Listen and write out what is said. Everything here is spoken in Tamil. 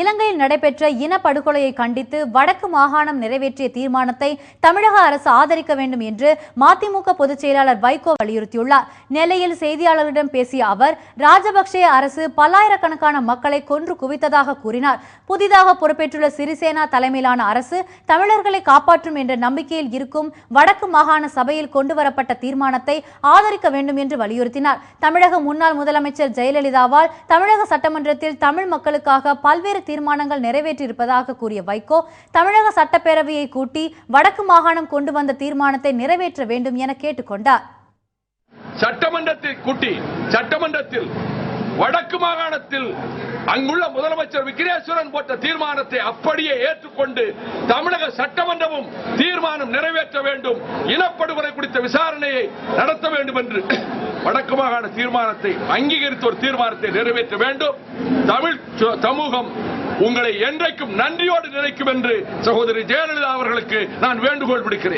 இலங்கையில் நடைபெற்ற இனப்படுகொலையை கண்டித்து வடக்கு மாகாணம் நிறைவேற்றிய தீர்மானத்தை தமிழக அரசு ஆதரிக்க வேண்டும் என்று மதிமுக பொதுச் செயலாளர் வைகோ வலியுறுத்தியுள்ளார். நெல்லையில் செய்தியாளர்களிடம் பேசிய அவர் ராஜபக்சே அரசு பல்லாயிரக்கணக்கான மக்களை கொன்று குவித்ததாக கூறினார். புதிதாக பொறுப்பேற்றுள்ள சிறிசேனா தலைமையிலான அரசு தமிழர்களை காப்பாற்றும் என்ற நம்பிக்கையில் இருக்கும் வடக்கு மாகாண சபையில் கொண்டுவரப்பட்ட தீர்மானத்தை ஆதரிக்க வேண்டும் என்று வலியுறுத்தினார். தமிழக முன்னாள் முதலமைச்சர் ஜெயலலிதாவால் தமிழக சட்டமன்றத்தில் தமிழ் மக்களுக்காக பல்வேறு தீர்மானங்கள் நிறைவேற்றியிருப்பதாக கூறிய வைகோ தமிழக சட்டப்பேரவையை கூட்டி வடக்கு மாகாணம் கொண்டு வந்த தீர்மானத்தை நிறைவேற்ற வேண்டும் என கேட்டுக்கொண்டார் சட்டமன்றத்தை கூட்டி சட்டமன்றத்தில் வடக்கு மாகாணத்தில் அங்குள்ள முதலமைச்சர் விக்னேஸ்வரன் போட்ட தீர்மானத்தை அப்படியே ஏற்றுக்கொண்டு தமிழக சட்டமன்றமும் தீர்மானம் நிறைவேற்ற வேண்டும் இனப்படுகொலை குறித்த விசாரணையை நடத்த வேண்டும் என்று வடக்கு மாகாண தீர்மானத்தை அங்கீகரித்து ஒரு தீர்மானத்தை நிறைவேற்ற வேண்டும். தமிழ் சமூகம் உங்களை என்றைக்கும் நன்றியோடு நினைக்கும் என்று சகோதரி ஜெயலலிதா அவர்களுக்கு நான் வேண்டுகோள் விடுக்கிறேன்.